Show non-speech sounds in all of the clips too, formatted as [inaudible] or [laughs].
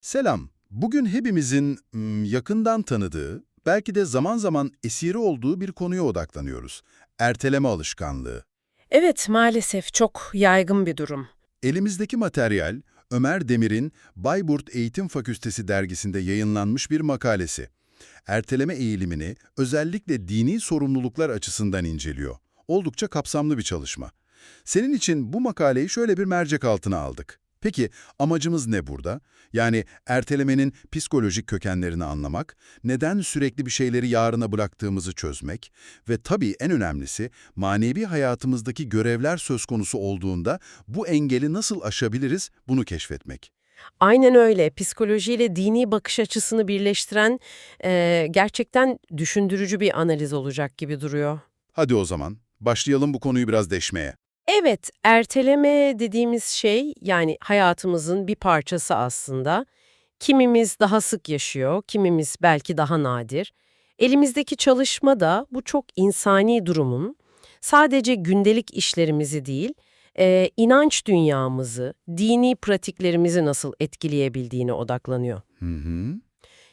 Selam. Bugün hepimizin yakından tanıdığı, belki de zaman zaman esiri olduğu bir konuya odaklanıyoruz. Erteleme alışkanlığı. Evet, maalesef çok yaygın bir durum. Elimizdeki materyal, Ömer Demir'in Bayburt Eğitim Fakültesi dergisinde yayınlanmış bir makalesi. Erteleme eğilimini özellikle dini sorumluluklar açısından inceliyor. Oldukça kapsamlı bir çalışma. Senin için bu makaleyi şöyle bir mercek altına aldık. Peki amacımız ne burada? Yani ertelemenin psikolojik kökenlerini anlamak, neden sürekli bir şeyleri yarına bıraktığımızı çözmek ve tabii en önemlisi manevi hayatımızdaki görevler söz konusu olduğunda bu engeli nasıl aşabiliriz bunu keşfetmek. Aynen öyle. Psikolojiyle dini bakış açısını birleştiren eee, gerçekten düşündürücü bir analiz olacak gibi duruyor. Hadi o zaman başlayalım bu konuyu biraz deşmeye. Evet, erteleme dediğimiz şey yani hayatımızın bir parçası aslında. Kimimiz daha sık yaşıyor, kimimiz belki daha nadir. Elimizdeki çalışma da bu çok insani durumun sadece gündelik işlerimizi değil, eee, inanç dünyamızı, dini pratiklerimizi nasıl etkileyebildiğine odaklanıyor. Hı hı.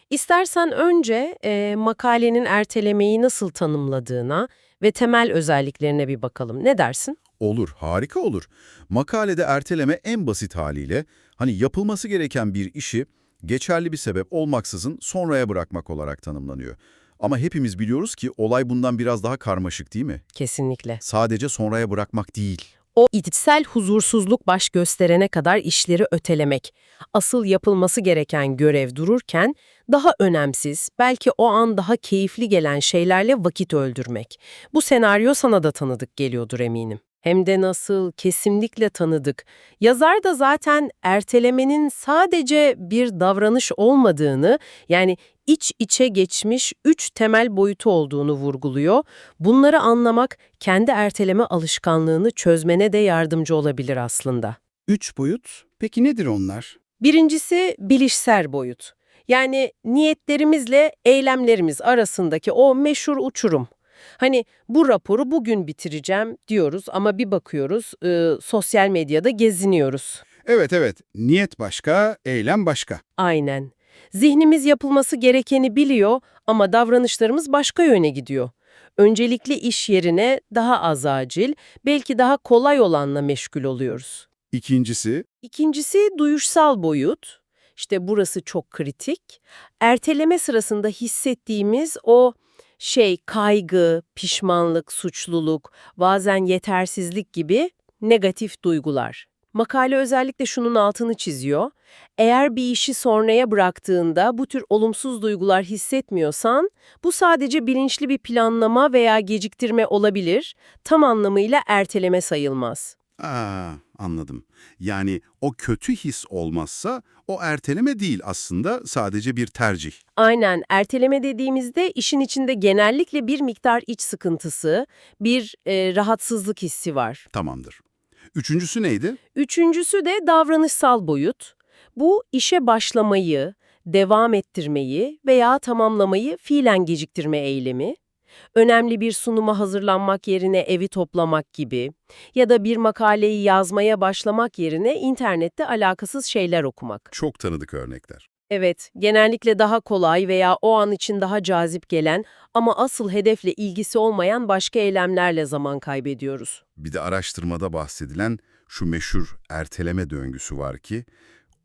İstersen önce eee, makalenin ertelemeyi nasıl tanımladığına ve temel özelliklerine bir bakalım. Ne dersin? Olur, harika olur. Makalede erteleme en basit haliyle hani yapılması gereken bir işi geçerli bir sebep olmaksızın sonraya bırakmak olarak tanımlanıyor. Ama hepimiz biliyoruz ki olay bundan biraz daha karmaşık değil mi? Kesinlikle. Sadece sonraya bırakmak değil. O içsel huzursuzluk baş gösterene kadar işleri ötelemek. Asıl yapılması gereken görev dururken daha önemsiz, belki o an daha keyifli gelen şeylerle vakit öldürmek. Bu senaryo sana da tanıdık geliyordur eminim. Hem de nasıl, kesinlikle tanıdık. Yazar da zaten ertelemenin sadece bir davranış olmadığını, yani iç içe geçmiş üç temel boyutu olduğunu vurguluyor. Bunları anlamak kendi erteleme alışkanlığını çözmene de yardımcı olabilir aslında. Üç boyut. Peki nedir onlar? Birincisi bilişsel boyut. Yani niyetlerimizle eylemlerimiz arasındaki o meşhur uçurum. Hani bu raporu bugün bitireceğim diyoruz ama bir bakıyoruz e, sosyal medyada geziniyoruz. Evet evet. Niyet başka, eylem başka. Aynen. Zihnimiz yapılması gerekeni biliyor ama davranışlarımız başka yöne gidiyor. Öncelikli iş yerine daha az acil, belki daha kolay olanla meşgul oluyoruz. İkincisi, İkincisi duyuşsal boyut. İşte burası çok kritik. Erteleme sırasında hissettiğimiz o şey kaygı, pişmanlık, suçluluk, bazen yetersizlik gibi negatif duygular. Makale özellikle şunun altını çiziyor. Eğer bir işi sonraya bıraktığında bu tür olumsuz duygular hissetmiyorsan, bu sadece bilinçli bir planlama veya geciktirme olabilir, tam anlamıyla erteleme sayılmaz. Aa, anladım. Yani o kötü his olmazsa o erteleme değil aslında sadece bir tercih. Aynen, erteleme dediğimizde işin içinde genellikle bir miktar iç sıkıntısı, bir e, rahatsızlık hissi var. Tamamdır. Üçüncüsü neydi? Üçüncüsü de davranışsal boyut. Bu işe başlamayı, devam ettirmeyi veya tamamlamayı fiilen geciktirme eylemi. Önemli bir sunuma hazırlanmak yerine evi toplamak gibi ya da bir makaleyi yazmaya başlamak yerine internette alakasız şeyler okumak. Çok tanıdık örnekler. Evet, genellikle daha kolay veya o an için daha cazip gelen ama asıl hedefle ilgisi olmayan başka eylemlerle zaman kaybediyoruz. Bir de araştırmada bahsedilen şu meşhur erteleme döngüsü var ki,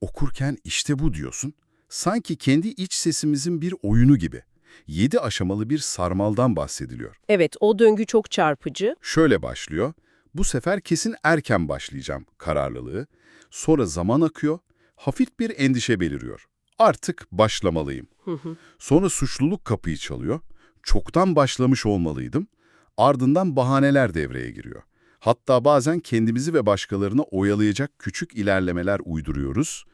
okurken işte bu diyorsun, sanki kendi iç sesimizin bir oyunu gibi. Yedi aşamalı bir sarmaldan bahsediliyor. Evet, o döngü çok çarpıcı. Şöyle başlıyor, bu sefer kesin erken başlayacağım kararlılığı, sonra zaman akıyor, hafif bir endişe beliriyor. Artık başlamalıyım. Hı hı. Sonra suçluluk kapıyı çalıyor. Çoktan başlamış olmalıydım. Ardından bahaneler devreye giriyor. Hatta bazen kendimizi ve başkalarını oyalayacak küçük ilerlemeler uyduruyoruz.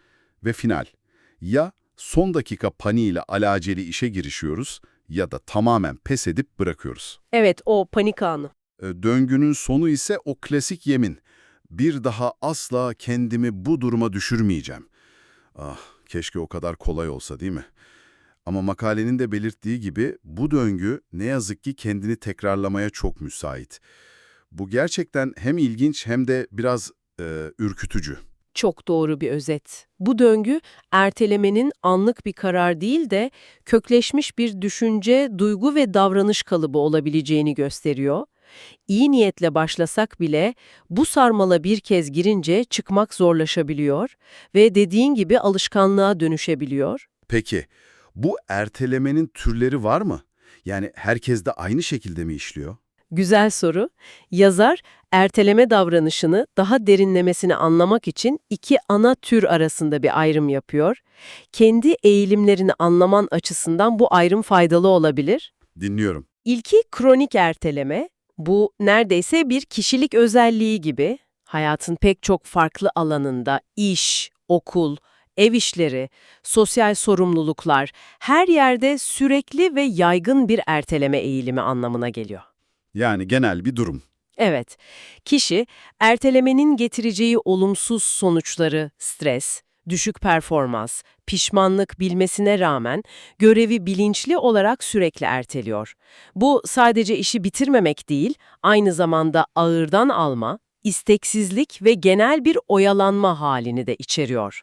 Ve final. Ya son dakika paniğiyle alaceli işe girişiyoruz ya da tamamen pes edip bırakıyoruz. Evet, o panik anı. E, Döngünün sonu ise o klasik yemin. Bir daha asla kendimi bu duruma düşürmeyeceğim. Ah, keşke o kadar kolay olsa değil mi? Ama makalenin de belirttiği gibi bu döngü ne yazık ki kendini tekrarlamaya çok müsait. Bu gerçekten hem ilginç hem de biraz e, ürkütücü. Çok doğru bir özet. Bu döngü ertelemenin anlık bir karar değil de kökleşmiş bir düşünce, duygu ve davranış kalıbı olabileceğini gösteriyor. İyi niyetle başlasak bile bu sarmala bir kez girince çıkmak zorlaşabiliyor ve dediğin gibi alışkanlığa dönüşebiliyor. Peki, bu ertelemenin türleri var mı? Yani herkes de aynı şekilde mi işliyor? Güzel soru. Yazar, erteleme davranışını daha derinlemesine anlamak için iki ana tür arasında bir ayrım yapıyor. Kendi eğilimlerini anlaman açısından bu ayrım faydalı olabilir. Dinliyorum. İlki kronik erteleme. Bu neredeyse bir kişilik özelliği gibi. Hayatın pek çok farklı alanında iş, okul, ev işleri, sosyal sorumluluklar her yerde sürekli ve yaygın bir erteleme eğilimi anlamına geliyor. Yani genel bir durum. Evet, kişi ertelemenin getireceği olumsuz sonuçları, stres, düşük performans, pişmanlık bilmesine rağmen görevi bilinçli olarak sürekli erteliyor. Bu sadece işi bitirmemek değil, aynı zamanda ağırdan alma, isteksizlik ve genel bir oyalanma halini de içeriyor.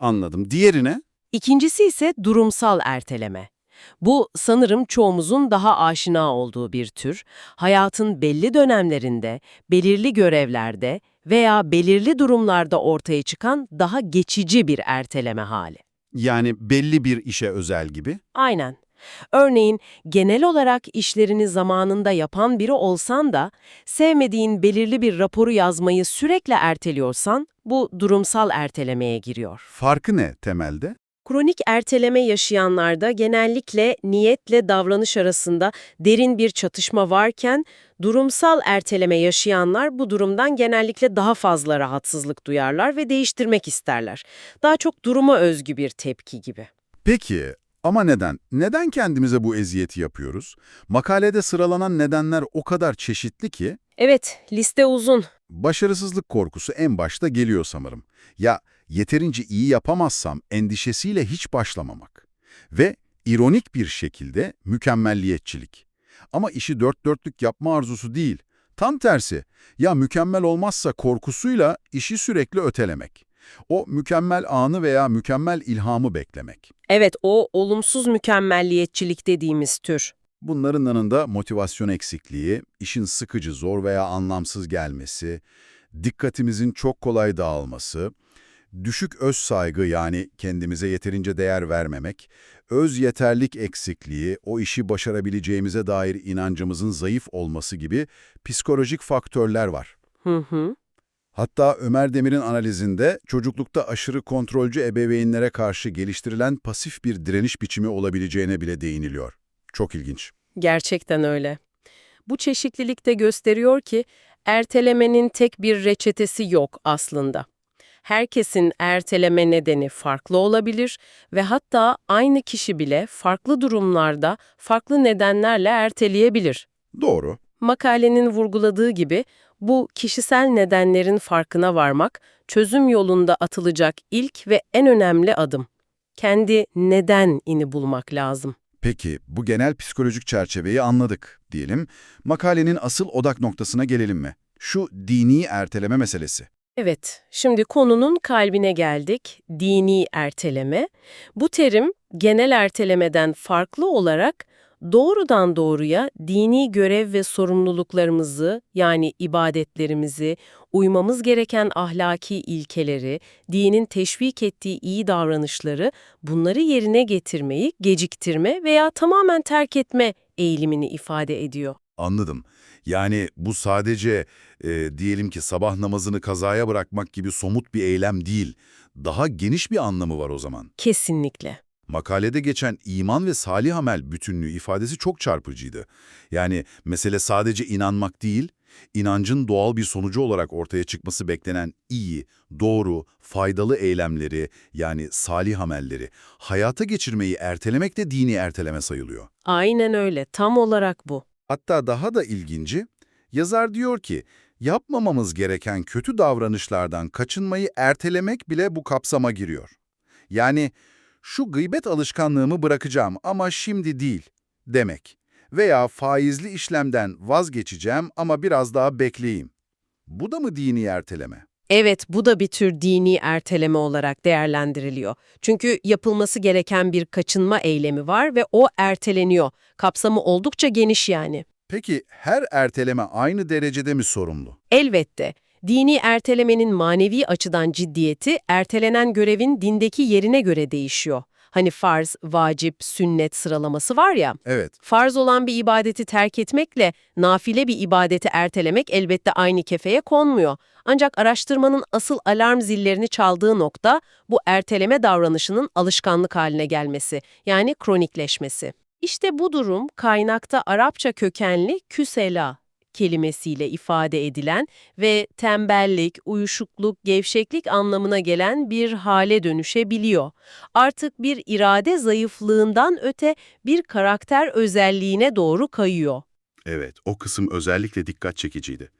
Anladım. Diğerine? İkincisi ise durumsal erteleme. Bu sanırım çoğumuzun daha aşina olduğu bir tür. Hayatın belli dönemlerinde, belirli görevlerde veya belirli durumlarda ortaya çıkan daha geçici bir erteleme hali. Yani belli bir işe özel gibi. Aynen. Örneğin genel olarak işlerini zamanında yapan biri olsan da sevmediğin belirli bir raporu yazmayı sürekli erteliyorsan bu durumsal ertelemeye giriyor. Farkı ne temelde? Kronik erteleme yaşayanlarda genellikle niyetle davranış arasında derin bir çatışma varken, durumsal erteleme yaşayanlar bu durumdan genellikle daha fazla rahatsızlık duyarlar ve değiştirmek isterler. Daha çok duruma özgü bir tepki gibi. Peki ama neden? Neden kendimize bu eziyeti yapıyoruz? Makalede sıralanan nedenler o kadar çeşitli ki Evet, liste uzun. başarısızlık korkusu en başta geliyor sanırım. Ya yeterince iyi yapamazsam endişesiyle hiç başlamamak. Ve ironik bir şekilde mükemmelliyetçilik. Ama işi dört dörtlük yapma arzusu değil. Tam tersi. Ya mükemmel olmazsa korkusuyla işi sürekli ötelemek. O mükemmel anı veya mükemmel ilhamı beklemek. Evet, o olumsuz mükemmelliyetçilik dediğimiz tür. Bunların yanında motivasyon eksikliği, işin sıkıcı, zor veya anlamsız gelmesi, dikkatimizin çok kolay dağılması, düşük öz saygı yani kendimize yeterince değer vermemek, öz yeterlik eksikliği, o işi başarabileceğimize dair inancımızın zayıf olması gibi psikolojik faktörler var. Hı hı. Hatta Ömer Demir'in analizinde çocuklukta aşırı kontrolcü ebeveynlere karşı geliştirilen pasif bir direniş biçimi olabileceğine bile değiniliyor. Çok ilginç. Gerçekten öyle. Bu çeşitlilik de gösteriyor ki ertelemenin tek bir reçetesi yok aslında. Herkesin erteleme nedeni farklı olabilir ve hatta aynı kişi bile farklı durumlarda farklı nedenlerle erteleyebilir. Doğru. Makalenin vurguladığı gibi bu kişisel nedenlerin farkına varmak çözüm yolunda atılacak ilk ve en önemli adım. Kendi neden ini bulmak lazım. Peki, bu genel psikolojik çerçeveyi anladık diyelim. Makalenin asıl odak noktasına gelelim mi? Şu dini erteleme meselesi. Evet, şimdi konunun kalbine geldik. Dini erteleme. Bu terim genel ertelemeden farklı olarak doğrudan doğruya dini görev ve sorumluluklarımızı yani ibadetlerimizi, uymamız gereken ahlaki ilkeleri, dinin teşvik ettiği iyi davranışları, bunları yerine getirmeyi geciktirme veya tamamen terk etme eğilimini ifade ediyor. Anladım. Yani bu sadece e, diyelim ki sabah namazını kazaya bırakmak gibi somut bir eylem değil. Daha geniş bir anlamı var o zaman. Kesinlikle. Makalede geçen iman ve salih amel bütünlüğü ifadesi çok çarpıcıydı. Yani mesele sadece inanmak değil, inancın doğal bir sonucu olarak ortaya çıkması beklenen iyi, doğru, faydalı eylemleri yani salih amelleri hayata geçirmeyi ertelemek de dini erteleme sayılıyor. Aynen öyle, tam olarak bu. Hatta daha da ilginci, yazar diyor ki, yapmamamız gereken kötü davranışlardan kaçınmayı ertelemek bile bu kapsama giriyor. Yani şu gıybet alışkanlığımı bırakacağım ama şimdi değil demek veya faizli işlemden vazgeçeceğim ama biraz daha bekleyeyim. Bu da mı dini erteleme? Evet, bu da bir tür dini erteleme olarak değerlendiriliyor. Çünkü yapılması gereken bir kaçınma eylemi var ve o erteleniyor. Kapsamı oldukça geniş yani. Peki her erteleme aynı derecede mi sorumlu? Elbette. Dini ertelemenin manevi açıdan ciddiyeti, ertelenen görevin dindeki yerine göre değişiyor. Hani farz, vacip, sünnet sıralaması var ya. Evet. Farz olan bir ibadeti terk etmekle nafile bir ibadeti ertelemek elbette aynı kefeye konmuyor. Ancak araştırmanın asıl alarm zillerini çaldığı nokta bu erteleme davranışının alışkanlık haline gelmesi, yani kronikleşmesi. İşte bu durum kaynakta Arapça kökenli küsela kelimesiyle ifade edilen ve tembellik, uyuşukluk, gevşeklik anlamına gelen bir hale dönüşebiliyor. Artık bir irade zayıflığından öte bir karakter özelliğine doğru kayıyor. Evet, o kısım özellikle dikkat çekiciydi.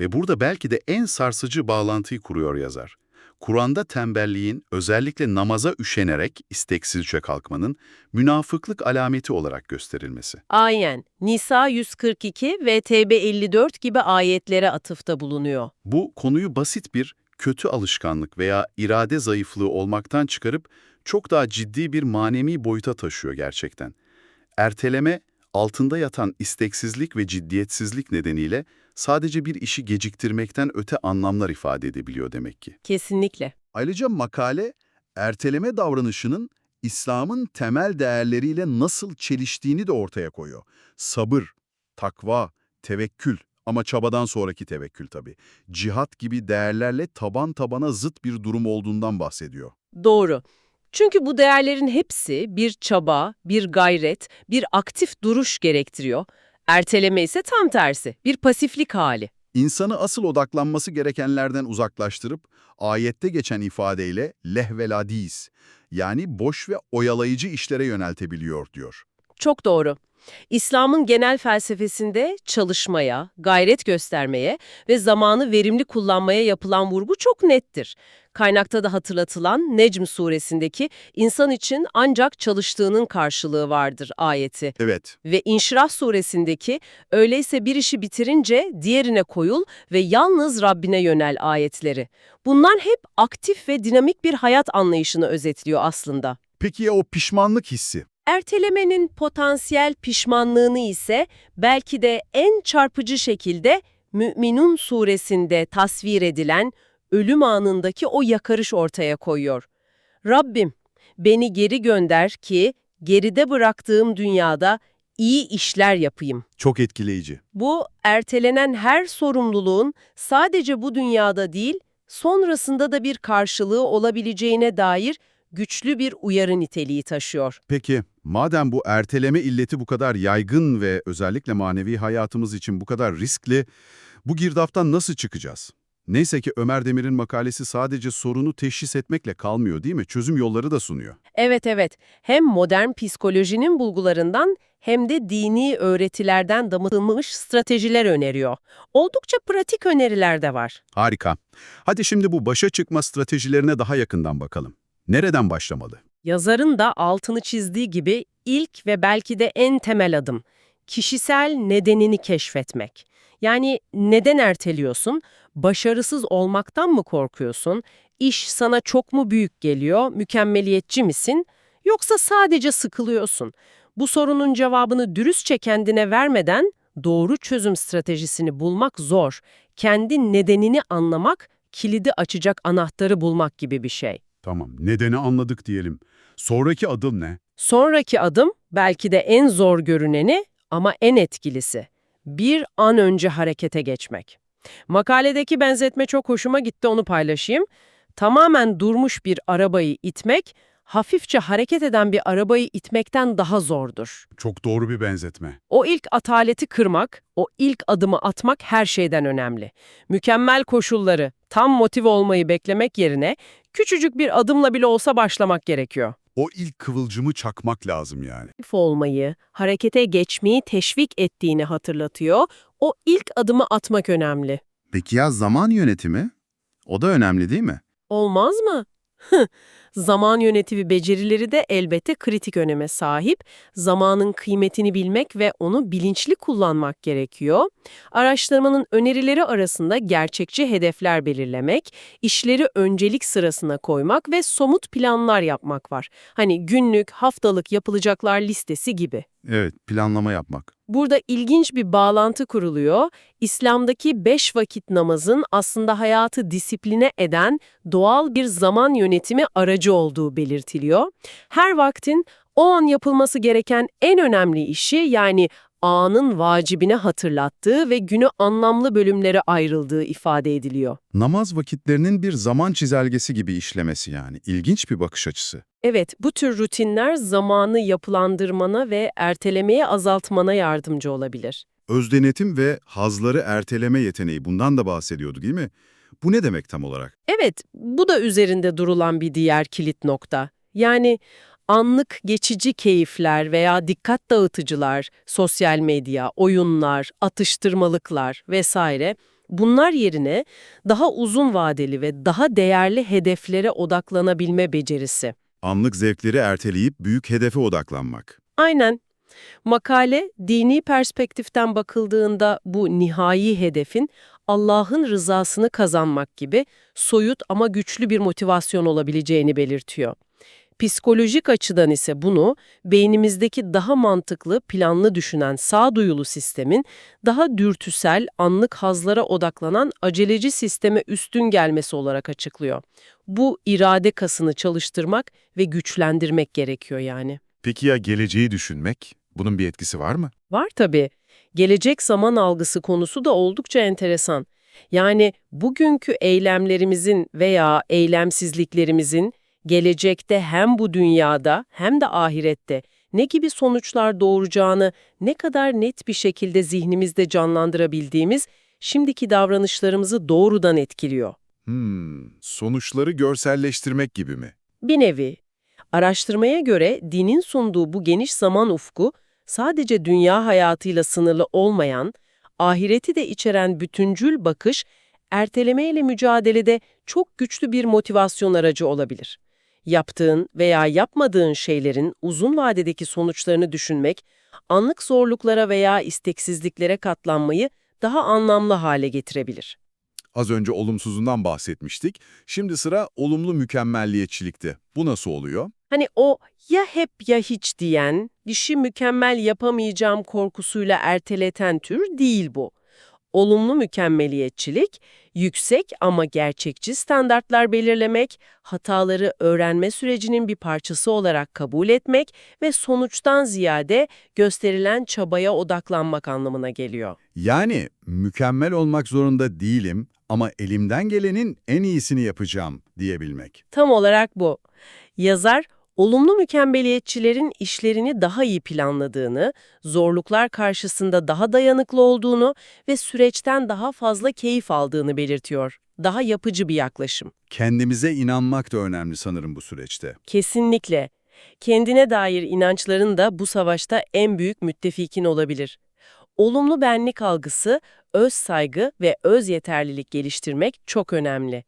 Ve burada belki de en sarsıcı bağlantıyı kuruyor yazar. Kur'an'da tembelliğin özellikle namaza üşenerek isteksizce kalkmanın münafıklık alameti olarak gösterilmesi. Aynen. Nisa 142 ve Tevbe 54 gibi ayetlere atıfta bulunuyor. Bu konuyu basit bir kötü alışkanlık veya irade zayıflığı olmaktan çıkarıp çok daha ciddi bir manevi boyuta taşıyor gerçekten. Erteleme, altında yatan isteksizlik ve ciddiyetsizlik nedeniyle sadece bir işi geciktirmekten öte anlamlar ifade edebiliyor demek ki. Kesinlikle. Ayrıca makale, erteleme davranışının İslam'ın temel değerleriyle nasıl çeliştiğini de ortaya koyuyor. Sabır, takva, tevekkül ama çabadan sonraki tevekkül tabii. Cihat gibi değerlerle taban tabana zıt bir durum olduğundan bahsediyor. Doğru. Çünkü bu değerlerin hepsi bir çaba, bir gayret, bir aktif duruş gerektiriyor. Erteleme ise tam tersi, bir pasiflik hali. İnsanı asıl odaklanması gerekenlerden uzaklaştırıp ayette geçen ifadeyle lehveladis yani boş ve oyalayıcı işlere yöneltebiliyor diyor. Çok doğru. İslam'ın genel felsefesinde çalışmaya, gayret göstermeye ve zamanı verimli kullanmaya yapılan vurgu çok nettir. Kaynakta da hatırlatılan Necm suresindeki insan için ancak çalıştığının karşılığı vardır ayeti. Evet, Ve İnşirah suresindeki öyleyse bir işi bitirince diğerine koyul ve yalnız Rabbine yönel ayetleri. Bunlar hep aktif ve dinamik bir hayat anlayışını özetliyor aslında. peki ya o pişmanlık hissi? Ertelemenin potansiyel pişmanlığını ise belki de en çarpıcı şekilde Mü'minun suresinde tasvir edilen ölüm anındaki o yakarış ortaya koyuyor. Rabbim, beni geri gönder ki geride bıraktığım dünyada iyi işler yapayım. Çok etkileyici. Bu ertelenen her sorumluluğun sadece bu dünyada değil, sonrasında da bir karşılığı olabileceğine dair güçlü bir uyarı niteliği taşıyor. Peki, madem bu erteleme illeti bu kadar yaygın ve özellikle manevi hayatımız için bu kadar riskli, bu girdaptan nasıl çıkacağız? Neyse ki Ömer Demir'in makalesi sadece sorunu teşhis etmekle kalmıyor değil mi? Çözüm yolları da sunuyor. Evet evet, hem modern psikolojinin bulgularından hem de dini öğretilerden damıtılmış stratejiler öneriyor. Oldukça pratik öneriler de var. Harika. Hadi şimdi bu başa çıkma stratejilerine daha yakından bakalım. Nereden başlamalı? Yazarın da altını çizdiği gibi ilk ve belki de en temel adım, kişisel nedenini keşfetmek. Yani neden erteliyorsun? Başarısız olmaktan mı korkuyorsun? İş sana çok mu büyük geliyor? Mükemmeliyetçi misin? Yoksa sadece sıkılıyorsun? Bu sorunun cevabını dürüstçe kendine vermeden doğru çözüm stratejisini bulmak zor. Kendi nedenini anlamak, kilidi açacak anahtarı bulmak gibi bir şey. Tamam, nedeni anladık diyelim. Sonraki adım ne? Sonraki adım belki de en zor görüneni ama en etkilisi. Bir an önce harekete geçmek. Makaledeki benzetme çok hoşuma gitti onu paylaşayım. Tamamen durmuş bir arabayı itmek, hafifçe hareket eden bir arabayı itmekten daha zordur. Çok doğru bir benzetme. O ilk ataleti kırmak, o ilk adımı atmak her şeyden önemli. Mükemmel koşulları, tam motive olmayı beklemek yerine küçücük bir adımla bile olsa başlamak gerekiyor. O ilk kıvılcımı çakmak lazım yani. aktif olmayı, harekete geçmeyi teşvik ettiğini hatırlatıyor. O ilk adımı atmak önemli. Peki ya zaman yönetimi? O da önemli değil mi? Olmaz mı? [laughs] Zaman yönetimi becerileri de elbette kritik öneme sahip. Zamanın kıymetini bilmek ve onu bilinçli kullanmak gerekiyor. Araştırmanın önerileri arasında gerçekçi hedefler belirlemek, işleri öncelik sırasına koymak ve somut planlar yapmak var. Hani günlük, haftalık yapılacaklar listesi gibi. Evet, planlama yapmak. Burada ilginç bir bağlantı kuruluyor. İslam'daki beş vakit namazın aslında hayatı disipline eden doğal bir zaman yönetimi aracı olduğu belirtiliyor. Her vaktin o an yapılması gereken en önemli işi yani anın vacibine hatırlattığı ve günü anlamlı bölümlere ayrıldığı ifade ediliyor. Namaz vakitlerinin bir zaman çizelgesi gibi işlemesi yani. İlginç bir bakış açısı. Evet, bu tür rutinler zamanı yapılandırmana ve ertelemeye azaltmana yardımcı olabilir. Özdenetim ve hazları erteleme yeteneği bundan da bahsediyordu değil mi? Bu ne demek tam olarak? Evet, bu da üzerinde durulan bir diğer kilit nokta. Yani anlık geçici keyifler veya dikkat dağıtıcılar, sosyal medya, oyunlar, atıştırmalıklar vesaire bunlar yerine daha uzun vadeli ve daha değerli hedeflere odaklanabilme becerisi. Anlık zevkleri erteleyip büyük hedefe odaklanmak. Aynen. Makale, dini perspektiften bakıldığında bu nihai hedefin Allah'ın rızasını kazanmak gibi soyut ama güçlü bir motivasyon olabileceğini belirtiyor. Psikolojik açıdan ise bunu beynimizdeki daha mantıklı, planlı düşünen sağduyulu sistemin daha dürtüsel, anlık hazlara odaklanan aceleci sisteme üstün gelmesi olarak açıklıyor. Bu irade kasını çalıştırmak ve güçlendirmek gerekiyor yani. Peki ya geleceği düşünmek? Bunun bir etkisi var mı? Var tabii. Gelecek zaman algısı konusu da oldukça enteresan. Yani bugünkü eylemlerimizin veya eylemsizliklerimizin gelecekte hem bu dünyada hem de ahirette ne gibi sonuçlar doğuracağını ne kadar net bir şekilde zihnimizde canlandırabildiğimiz şimdiki davranışlarımızı doğrudan etkiliyor. Hmm, sonuçları görselleştirmek gibi mi? Bir nevi. Araştırmaya göre dinin sunduğu bu geniş zaman ufku sadece dünya hayatıyla sınırlı olmayan, ahireti de içeren bütüncül bakış, ertelemeyle mücadelede çok güçlü bir motivasyon aracı olabilir. Yaptığın veya yapmadığın şeylerin uzun vadedeki sonuçlarını düşünmek, anlık zorluklara veya isteksizliklere katlanmayı daha anlamlı hale getirebilir. Az önce olumsuzundan bahsetmiştik. Şimdi sıra olumlu mükemmelliyetçilikte. Bu nasıl oluyor? Hani o ya hep ya hiç diyen, işi mükemmel yapamayacağım korkusuyla erteleten tür değil bu. Olumlu mükemmeliyetçilik, yüksek ama gerçekçi standartlar belirlemek, hataları öğrenme sürecinin bir parçası olarak kabul etmek ve sonuçtan ziyade gösterilen çabaya odaklanmak anlamına geliyor. Yani mükemmel olmak zorunda değilim ama elimden gelenin en iyisini yapacağım diyebilmek. Tam olarak bu. Yazar, olumlu mükemmeliyetçilerin işlerini daha iyi planladığını, zorluklar karşısında daha dayanıklı olduğunu ve süreçten daha fazla keyif aldığını belirtiyor. Daha yapıcı bir yaklaşım. Kendimize inanmak da önemli sanırım bu süreçte. Kesinlikle. Kendine dair inançların da bu savaşta en büyük müttefikin olabilir. Olumlu benlik algısı, öz saygı ve öz yeterlilik geliştirmek çok önemli.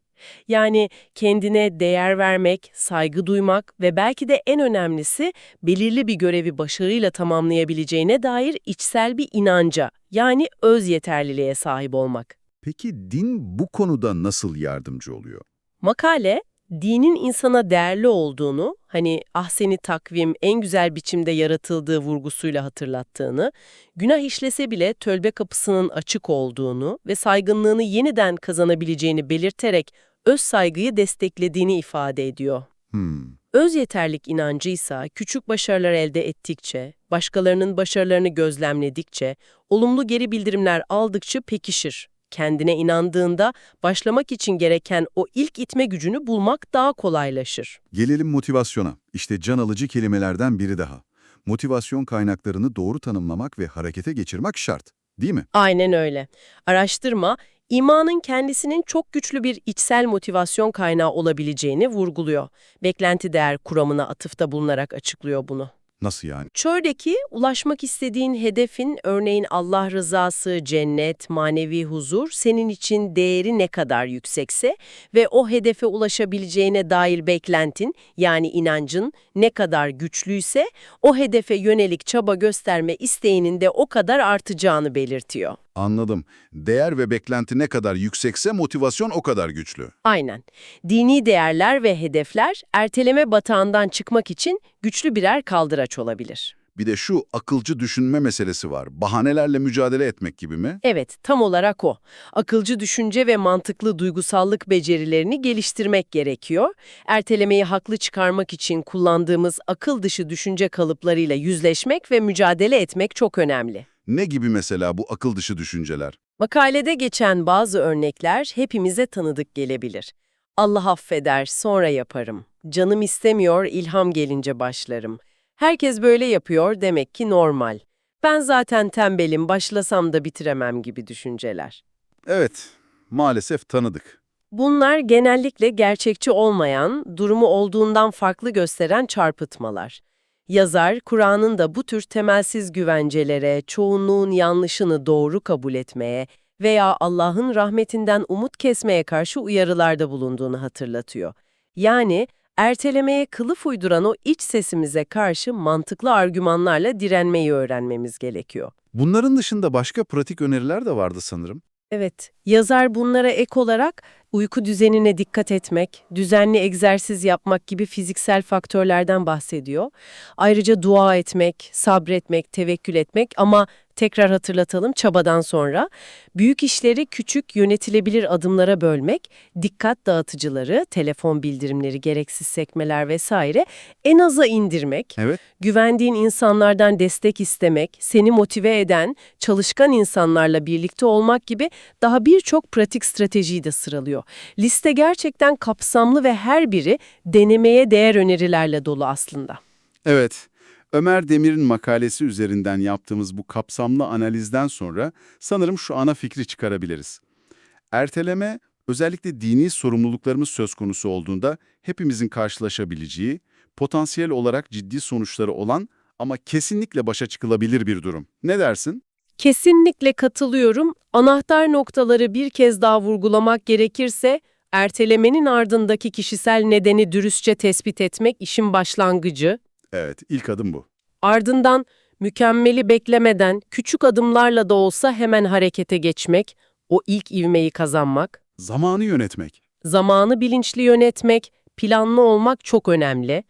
Yani kendine değer vermek, saygı duymak ve belki de en önemlisi belirli bir görevi başarıyla tamamlayabileceğine dair içsel bir inanca, yani öz yeterliliğe sahip olmak. Peki din bu konuda nasıl yardımcı oluyor? Makale, dinin insana değerli olduğunu, hani ahseni takvim en güzel biçimde yaratıldığı vurgusuyla hatırlattığını, günah işlese bile tölbe kapısının açık olduğunu ve saygınlığını yeniden kazanabileceğini belirterek öz saygıyı desteklediğini ifade ediyor. Hmm. Öz yeterlik inancıysa küçük başarılar elde ettikçe, başkalarının başarılarını gözlemledikçe, olumlu geri bildirimler aldıkça pekişir. Kendine inandığında başlamak için gereken o ilk itme gücünü bulmak daha kolaylaşır. Gelelim motivasyona. İşte can alıcı kelimelerden biri daha. Motivasyon kaynaklarını doğru tanımlamak ve harekete geçirmek şart. Değil mi? Aynen öyle. Araştırma, imanın kendisinin çok güçlü bir içsel motivasyon kaynağı olabileceğini vurguluyor. Beklenti değer kuramına atıfta bulunarak açıklıyor bunu. Nasıl yani? Şöyle ki, ulaşmak istediğin hedefin, örneğin Allah rızası, cennet, manevi huzur, senin için değeri ne kadar yüksekse ve o hedefe ulaşabileceğine dair beklentin, yani inancın ne kadar güçlüyse, o hedefe yönelik çaba gösterme isteğinin de o kadar artacağını belirtiyor. Anladım. Değer ve beklenti ne kadar yüksekse motivasyon o kadar güçlü. Aynen. Dini değerler ve hedefler, erteleme batağından çıkmak için güçlü birer kaldıraç olabilir. Bir de şu akılcı düşünme meselesi var. Bahanelerle mücadele etmek gibi mi? Evet, tam olarak o. Akılcı düşünce ve mantıklı duygusallık becerilerini geliştirmek gerekiyor. Ertelemeyi haklı çıkarmak için kullandığımız akıl dışı düşünce kalıplarıyla yüzleşmek ve mücadele etmek çok önemli. Ne gibi mesela bu akıl dışı düşünceler? Makalede geçen bazı örnekler hepimize tanıdık gelebilir. Allah affeder, sonra yaparım. Canım istemiyor, ilham gelince başlarım. Herkes böyle yapıyor, demek ki normal. Ben zaten tembelim, başlasam da bitiremem gibi düşünceler. Evet, maalesef tanıdık. Bunlar genellikle gerçekçi olmayan, durumu olduğundan farklı gösteren çarpıtmalar. Yazar, Kur'an'ın da bu tür temelsiz güvencelere, çoğunluğun yanlışını doğru kabul etmeye veya Allah'ın rahmetinden umut kesmeye karşı uyarılarda bulunduğunu hatırlatıyor. Yani ertelemeye kılıf uyduran o iç sesimize karşı mantıklı argümanlarla direnmeyi öğrenmemiz gerekiyor. Bunların dışında başka pratik öneriler de vardı sanırım. Evet, yazar bunlara ek olarak uyku düzenine dikkat etmek, düzenli egzersiz yapmak gibi fiziksel faktörlerden bahsediyor. Ayrıca dua etmek, sabretmek, tevekkül etmek ama tekrar hatırlatalım çabadan sonra büyük işleri küçük yönetilebilir adımlara bölmek, dikkat dağıtıcıları, telefon bildirimleri, gereksiz sekmeler vesaire en aza indirmek, Evet. güvendiğin insanlardan destek istemek, seni motive eden, çalışkan insanlarla birlikte olmak gibi daha birçok pratik stratejiyi de sıralıyor. Liste gerçekten kapsamlı ve her biri denemeye değer önerilerle dolu aslında. Evet, Ömer Demir'in makalesi üzerinden yaptığımız bu kapsamlı analizden sonra sanırım şu ana fikri çıkarabiliriz. Erteleme, özellikle dini sorumluluklarımız söz konusu olduğunda hepimizin karşılaşabileceği, potansiyel olarak ciddi sonuçları olan ama kesinlikle başa çıkılabilir bir durum. Ne dersin? Kesinlikle katılıyorum. Anahtar noktaları bir kez daha vurgulamak gerekirse, ertelemenin ardındaki kişisel nedeni dürüstçe tespit etmek işin başlangıcı. Evet, ilk adım bu. Ardından mükemmeli beklemeden küçük adımlarla da olsa hemen harekete geçmek, o ilk ivmeyi kazanmak. Zamanı yönetmek. Zamanı bilinçli yönetmek, planlı olmak çok önemli.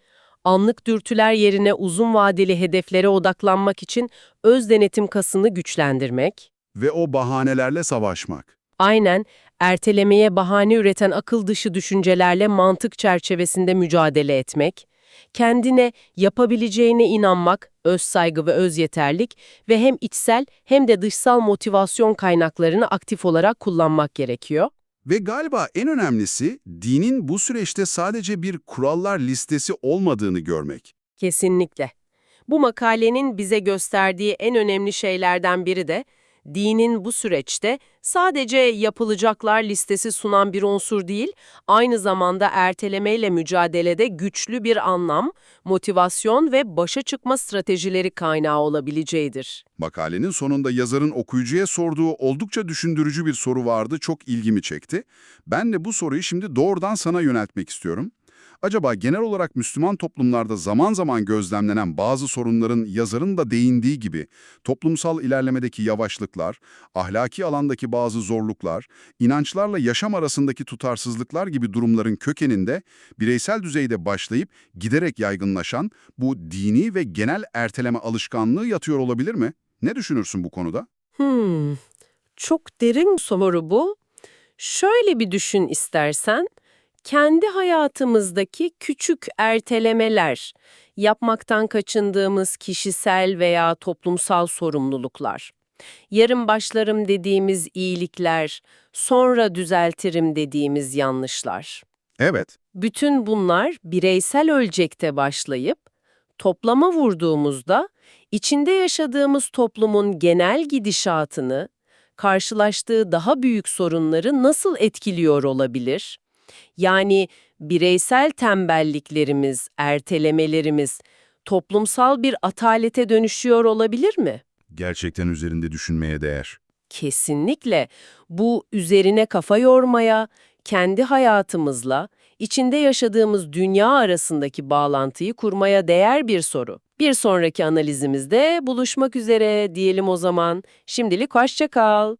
Anlık dürtüler yerine uzun vadeli hedeflere odaklanmak için öz denetim kasını güçlendirmek. Ve o bahanelerle savaşmak. Aynen, ertelemeye bahane üreten akıl dışı düşüncelerle mantık çerçevesinde mücadele etmek. Kendine yapabileceğine inanmak, öz saygı ve öz yeterlik ve hem içsel hem de dışsal motivasyon kaynaklarını aktif olarak kullanmak gerekiyor. Ve galiba en önemlisi dinin bu süreçte sadece bir kurallar listesi olmadığını görmek. Kesinlikle. Bu makalenin bize gösterdiği en önemli şeylerden biri de dinin bu süreçte sadece yapılacaklar listesi sunan bir unsur değil, aynı zamanda ertelemeyle mücadelede güçlü bir anlam, motivasyon ve başa çıkma stratejileri kaynağı olabileceğidir. Makalenin sonunda yazarın okuyucuya sorduğu oldukça düşündürücü bir soru vardı, çok ilgimi çekti. Ben de bu soruyu şimdi doğrudan sana yöneltmek istiyorum. Acaba genel olarak Müslüman toplumlarda zaman zaman gözlemlenen bazı sorunların yazarın da değindiği gibi toplumsal ilerlemedeki yavaşlıklar, ahlaki alandaki bazı zorluklar, inançlarla yaşam arasındaki tutarsızlıklar gibi durumların kökeninde bireysel düzeyde başlayıp giderek yaygınlaşan bu dini ve genel erteleme alışkanlığı yatıyor olabilir mi? Ne düşünürsün bu konuda? Hmm, çok derin soru bu. Şöyle bir düşün istersen, kendi hayatımızdaki küçük ertelemeler, yapmaktan kaçındığımız kişisel veya toplumsal sorumluluklar, yarın başlarım dediğimiz iyilikler, sonra düzeltirim dediğimiz yanlışlar. Evet. Bütün bunlar bireysel ölçekte başlayıp, toplama vurduğumuzda, içinde yaşadığımız toplumun genel gidişatını, karşılaştığı daha büyük sorunları nasıl etkiliyor olabilir? Yani bireysel tembelliklerimiz, ertelemelerimiz, toplumsal bir atalete dönüşüyor olabilir mi? Gerçekten üzerinde düşünmeye değer. Kesinlikle bu üzerine kafa yormaya, kendi hayatımızla, içinde yaşadığımız dünya arasındaki bağlantıyı kurmaya değer bir soru. Bir sonraki analizimizde buluşmak üzere diyelim o zaman. Şimdilik hoşça kal.